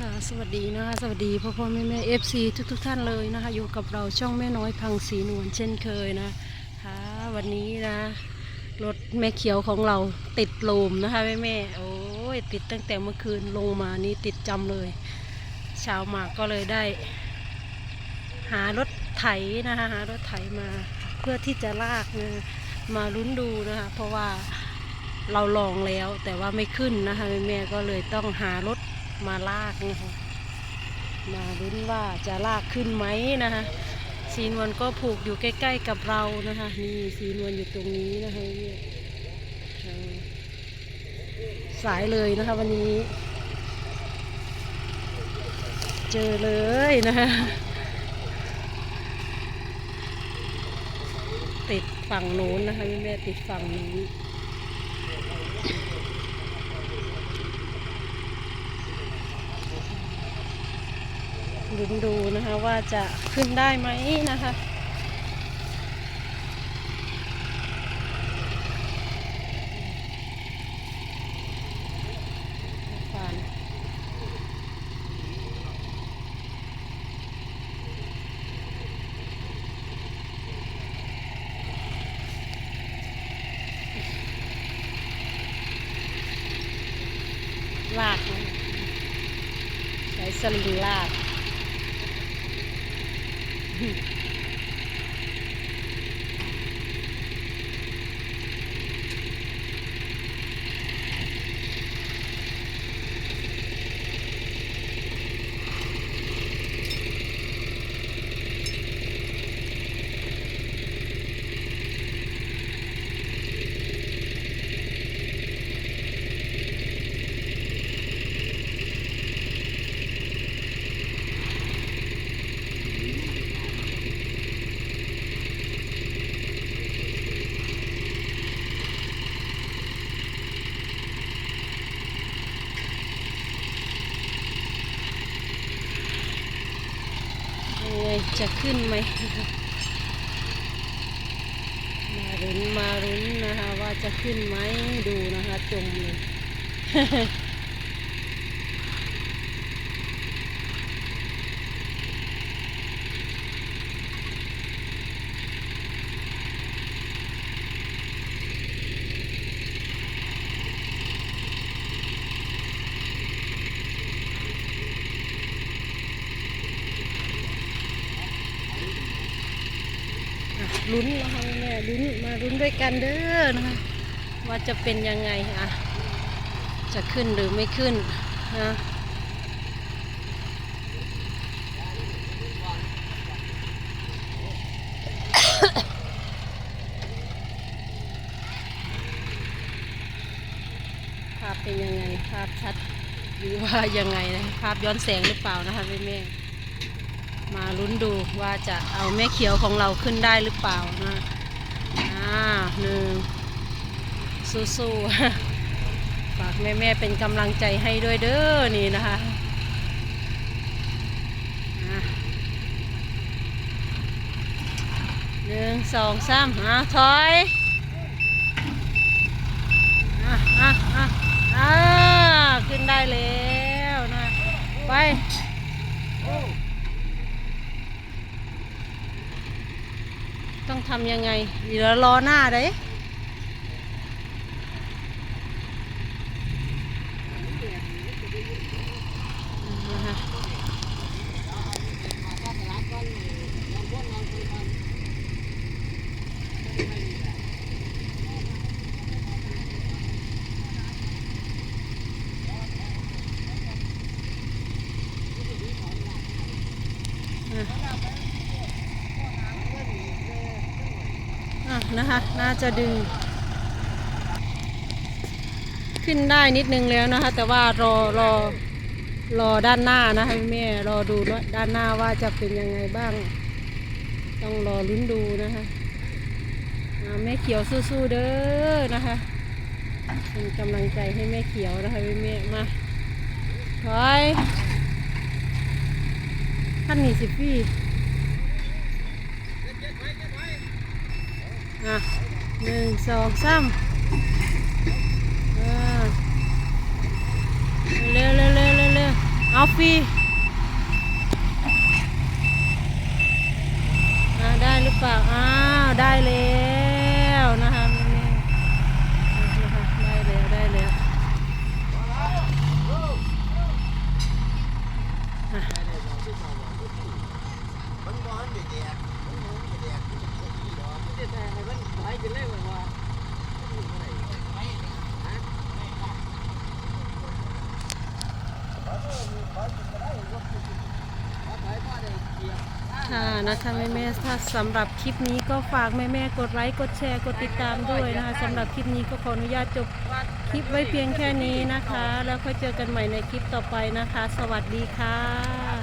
ค่ะสวัสดีนะคะสวัสดีพ่อพ่อแม่แม่เอฟซีทุกทุกท่านเลยนะคะอยู่กับเราช่องแม่น้อยพังสีนวลเช่นเคยนะคะวันนี้นะรถแม่เขียวของเราติดลมนะคะแม่แม่โอ้ยติดตั้งแต่เมื่อคืนลงมานี่ติดจำเลยเช้ามาก็เลยได้ หารถไถนะคะหารถไถมาเพื่อที่จะลากนะมาลุ้นดูนะคะเพราะว่าเราลองแล้วแต่ว่าไม่ขึ้นนะคะแม่แม่ก็เลยต้องหารถ มาลากนะคะมาลุ้นว่าจะลากขึ้นไหมนะคะสีนวลก็ผูกอยู่ใกล้ ๆ กับเรานะคะนี่สีนวลอยู่ตรงนี้นะคะสายเลยนะคะวันนี้ เจอเลยนะคะติดฝั่งโน้นนะคะแม่แม่ติดฝั่งนี้ ลุ้นดูนะคะว่าจะขึ้นได้ไหมนะคะลาก ใช้สลิงลาก Mm-hmm. จะขึ้นไหม มารุ้นมารุ้นนะคะ ว่าจะขึ้นไหมดูนะคะ จมเลย ลุ้นนะคะแม่ลุ้นมาลุ้นด้วยกันเด้อนะคะว่าจะเป็นยังไงอะจะขึ้นหรือไม่ขึ้นนะภาพเป็นยังไงภาพชัดหรือว่ายังไงนะภาพย้อนแสงหรือเปล่านะคะแม่แม่ มาลุ้นดูว่าจะเอาแม่เขียวของเราขึ้นได้หรือเปล่านะอ่าหนึ่งสู้ๆฝากแม่ๆเป็นกำลังใจให้ด้วยเด้อนี่นะคะหนึ่งสองสามอะถอยอะอะอะอ่าขึ้นได้แล้วนะไป ต้องทำยังไงเดี๋ยวรอหน้าเด้นะคะอะ นะคะ น่าจะดึง ขึ้นได้นิดนึงแล้วนะคะ แต่ว่ารอรอรอด้านหน้านะคะแม่รอดูว่าด้านหน้าว่าจะเป็นยังไงบ้าง ต้องรอลุ้นดูนะคะแม่เขียวสู้ๆเด้อนะคะเป็นกำลังใจให้แม่เขียวนะคะแม่มาถอยขั้นนี้สิพี่ อะหนึ่งสองสามเร็วเร็วเร็วเร็วเร็วเอาเอาฟรีอ่าได้หรือเปล่า อ้าว ได้เลยนะคะแม่แม่นะคะได้แล้วได้แล้วอะ มันบอลเด็กแดกมันบอลเด็กแดกมันจะขี้ดอกมันจะแต่ให้มันไหลไปเลยว่าว่า ค่ะนะคะแม่แม่ถ้าสำหรับคลิปนี้ก็ฝากแม่แม่กดไลค์กดแชร์กดติดตามด้วยนะคะสำหรับคลิปนี้ก็ขออนุญาตจบคลิปไว้เพียงแค่นี้นะคะ แล้วค่อยเจอกันใหม่ในคลิปต่อไปนะคะ สวัสดีค่ะ